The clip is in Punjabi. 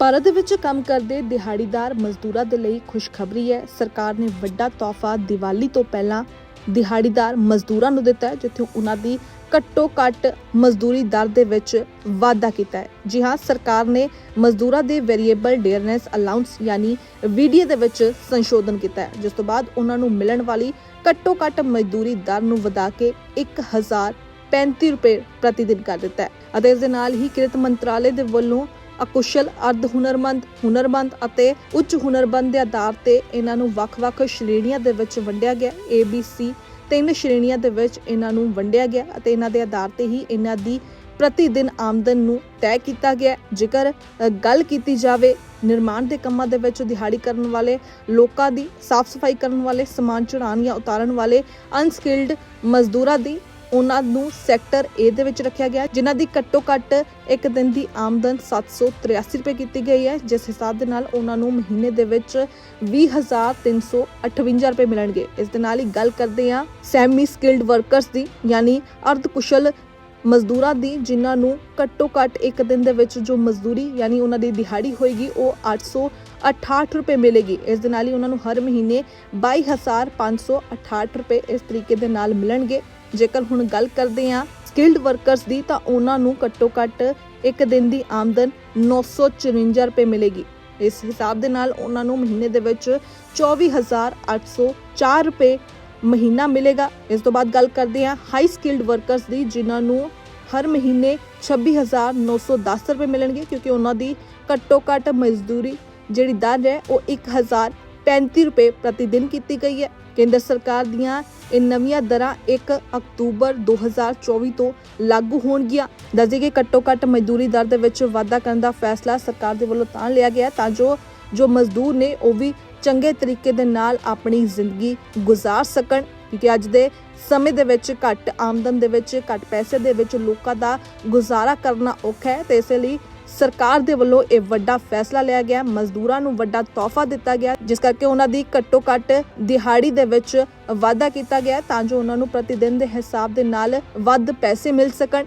ਭਾਰਤ ਦੇ ਵਿੱਚ ਕੰਮ ਕਰਦੇ ਦਿਹਾੜੀਦਾਰ ਮਜ਼ਦੂਰਾਂ ਦੇ ਲਈ ਖੁਸ਼ਖਬਰੀ ਹੈ। ਸਰਕਾਰ ਨੇ ਵੱਡਾ ਤੋਹਫਾ ਦੀਵਾਲੀ ਤੋਂ ਪਹਿਲਾਂ ਦਿਹਾੜੀਦਾਰ ਮਜ਼ਦੂਰਾਂ ਨੂੰ ਦਿੱਤਾ ਹੈ, ਜਿੱਥੇ ਉਹਨਾਂ ਦੀ ਘੱਟੋ ਘੱਟ ਮਜ਼ਦੂਰੀ ਦਰ ਦੇ ਵਿੱਚ ਵਾਧਾ ਕੀਤਾ ਹੈ। ਜੀ ਹਾਂ, ਸਰਕਾਰ ਨੇ ਮਜ਼ਦੂਰਾਂ ਦੇ ਵੇਰੀਏਬਲ ਡੇਅਰਨੈਸ ਅਲਾਉਂਸ ਯਾਨੀ ਵੀਡੀਏ ਦੇ ਵਿੱਚ ਸੰਸ਼ੋਧਨ ਕੀਤਾ ਹੈ। ਜਿਸ ਤੋਂ ਬਾਅਦ ਉਹਨਾਂ ਨੂੰ ਮਿਲਣ ਵਾਲੀ ਘੱਟੋ ਘੱਟ ਮਜ਼ਦੂਰੀ ਦਰ ਨੂੰ ਵਧਾ ਕੇ 1035 ਰੁਪਏ ਪ੍ਰਤੀ ਦਿਨ ਕਰ ਦਿੱਤਾ ਹੈ। ਅਤੇ ਇਸ ਦੇ ਨਾਲ ਹੀ ਕਿਰਤ ਮੰਤਰਾਲੇ ਦੇ ਵੱਲੋਂ ਅਕੁਸ਼ਲ, ਅਰਧ ਹੁਨਰਮੰਦ ਹੁਨਰਮੰਦ ਅਤੇ ਉੱਚ ਹੁਨਰਮੰਦ ਦੇ ਆਧਾਰ ਤੇ ਇਹਨਾਂ ਨੂੰ ਵੱਖ-ਵੱਖ ਸ਼੍ਰੇਣੀਆਂ ਦੇ ਵਿੱਚ ਵੰਡਿਆ ਗਿਆ। ਏ ਬੀ ਸੀ ਤਿੰਨ ਸ਼੍ਰੇਣੀਆਂ ਦੇ ਵਿੱਚ ਇਹਨਾਂ ਨੂੰ ਵੰਡਿਆ ਗਿਆ ਅਤੇ ਇਹਨਾਂ ਦੇ ਆਧਾਰ ਤੇ ਹੀ ਇਹਨਾਂ ਦੀ ਪ੍ਰਤੀ ਦਿਨ ਆਮਦਨ ਨੂੰ ਤੈਅ ਕੀਤਾ ਗਿਆ। ਜੇਕਰ ਗੱਲ ਕੀਤੀ ਜਾਵੇ ਨਿਰਮਾਣ ਦੇ ਕੰਮਾਂ ਦੇ ਵਿੱਚ ਦਿਹਾੜੀ ਕਰਨ ਵਾਲੇ ਲੋਕਾਂ ਦੀ, ਸਾਫ਼ ਸਫ਼ਾਈ ਕਰਨ ਵਾਲੇ, ਸਮਾਨ ਚੜਾਉਣ ਜਾਂ ਉਤਾਰਨ ਵਾਲੇ ਅਨਸਕਿਲਡ ਮਜ਼ਦੂਰਾਂ ਦੀ ਉਹਨਾਂ ਨੂੰ ਸੈਕਟਰ A ਦੇ ਵਿੱਚ ਰੱਖਿਆ ਗਿਆ, ਜਿਨ੍ਹਾਂ ਦੀ ਘੱਟੋ ਘੱਟ ਇੱਕ ਦਿਨ ਦੀ ਆਮਦਨ 783 ਰੁਪਏ ਕੀਤੀ ਗਈ ਹੈ, ਜਿਸ ਹਿਸਾਬ ਦੇ ਨਾਲ ਉਹਨਾਂ ਨੂੰ ਮਹੀਨੇ ਦੇ ਵਿੱਚ 20358 ਰੁਪਏ ਮਿਲਣਗੇ। ਇਸ ਦੇ ਨਾਲ ਹੀ ਗੱਲ ਕਰਦੇ ਹਾਂ ਸੈਮੀ ਸਕਿਲਡ ਵਰਕਰਸ ਦੀ, ਯਾਨੀ ਅਰਧ ਕੁਸ਼ਲ ਮਜ਼ਦੂਰਾਂ ਦੀ, ਜਿਨ੍ਹਾਂ ਨੂੰ ਘੱਟੋ ਘੱਟ ਇੱਕ ਦਿਨ ਦੇ ਵਿੱਚ ਜੋ ਮਜ਼ਦੂਰੀ, ਯਾਨੀ ਉਹਨਾਂ ਦੀ ਦਿਹਾੜੀ ਹੋਏਗੀ, ਉਹ 868 ਰੁਪਏ ਮਿਲੇਗੀ। ਇਸ ਦੇ ਨਾਲ ਹੀ ਉਹਨਾਂ ਨੂੰ ਹਰ ਮਹੀਨੇ 22568 ਰੁਪਏ ਇਸ ਤਰੀਕੇ ਦੇ ਨਾਲ ਮਿਲਣਗੇ। ਜੇਕਰ ਹੁਣ ਗੱਲ ਕਰਦੇ ਹਾਂ ਸਕਿਲਡ ਵਰਕਰਸ ਦੀ, ਤਾਂ ਉਹਨਾਂ ਨੂੰ ਘੱਟੋ ਘੱਟ ਇੱਕ ਦਿਨ ਦੀ ਆਮਦਨ 954 ਰੁਪਏ ਮਿਲੇਗੀ। ਇਸ ਹਿਸਾਬ ਦੇ ਨਾਲ ਉਹਨਾਂ ਨੂੰ ਮਹੀਨੇ ਦੇ ਵਿੱਚ 24804 ਰੁਪਏ ਮਹੀਨਾ ਮਿਲੇਗਾ। ਇਸ ਤੋਂ ਬਾਅਦ ਗੱਲ ਕਰਦੇ ਹਾਂ ਹਾਈ ਸਕਿਲਡ ਵਰਕਰਸ ਦੀ, ਜਿਨ੍ਹਾਂ ਨੂੰ ਹਰ ਮਹੀਨੇ 26910 ਰੁਪਏ ਮਿਲਣਗੇ, ਕਿਉਂਕਿ ਉਹਨਾਂ ਦੀ ਘੱਟੋ ਘੱਟ ਮਜ਼ਦੂਰੀ ਜਿਹੜੀ ਦਰ ਹੈ ਉਹ 1035 ਰੁਪਏ ਪ੍ਰਤੀ ਦਿਨ ਕੀਤੀ ਗਈ ਹੈ। ਕੇਂਦਰ ਸਰਕਾਰ ਦੀਆਂ ਇਹ ਨਵੀਆਂ ਦਰਾਂ 1 ਅਕਤੂਬਰ 2024 ਤੋਂ ਲਾਗੂ ਹੋਣਗੀਆਂ। ਦੱਸਦੇ ਕਿ ਘੱਟੋ ਘੱਟ ਮਜ਼ਦੂਰੀ ਦਰ ਦੇ ਵਿੱਚ ਵਾਧਾ ਕਰਨ ਦਾ ਫੈਸਲਾ ਸਰਕਾਰ ਦੇ ਵੱਲੋਂ ਤਾਂ ਲਿਆ ਗਿਆ ਤਾਂ ਜੋ ਜੋ ਮਜ਼ਦੂਰ ਨੇ ਉਹ ਵੀ ਚੰਗੇ ਤਰੀਕੇ ਦੇ ਨਾਲ ਆਪਣੀ ਜ਼ਿੰਦਗੀ ਗੁਜ਼ਾਰ ਸਕਣ। ਕਿਉਂਕਿ ਅੱਜ ਦੇ ਸਮੇਂ ਦੇ ਵਿੱਚ ਘੱਟ ਆਮਦਨ ਦੇ ਵਿੱਚ, ਘੱਟ ਪੈਸੇ ਦੇ ਵਿੱਚ ਲੋਕਾਂ ਦਾ ਗੁਜ਼ਾਰਾ ਕਰਨਾ ਔਖਾ ਹੈ ਤੇ ਇਸੇ ਲਈ ਸਰਕਾਰ ਦੇ ਵੱਲੋਂ ਇਹ ਵੱਡਾ ਫੈਸਲਾ ਲਿਆ ਗਿਆ। ਮਜ਼ਦੂਰਾਂ ਨੂੰ ਵੱਡਾ ਤੋਹਫਾ ਦਿੱਤਾ ਗਿਆ, ਜਿਸ ਕਰਕੇ ਉਹਨਾਂ ਦੀ ਘੱਟੋ ਘੱਟ ਦਿਹਾੜੀ ਦੇ ਵਿੱਚ ਵਾਧਾ ਕੀਤਾ ਗਿਆ ਤਾਂ ਜੋ ਉਹਨਾਂ ਨੂੰ ਪ੍ਰਤੀ ਦਿਨ ਦੇ ਹਿਸਾਬ ਦੇ ਨਾਲ ਵੱਧ ਪੈਸੇ ਮਿਲ ਸਕਣ।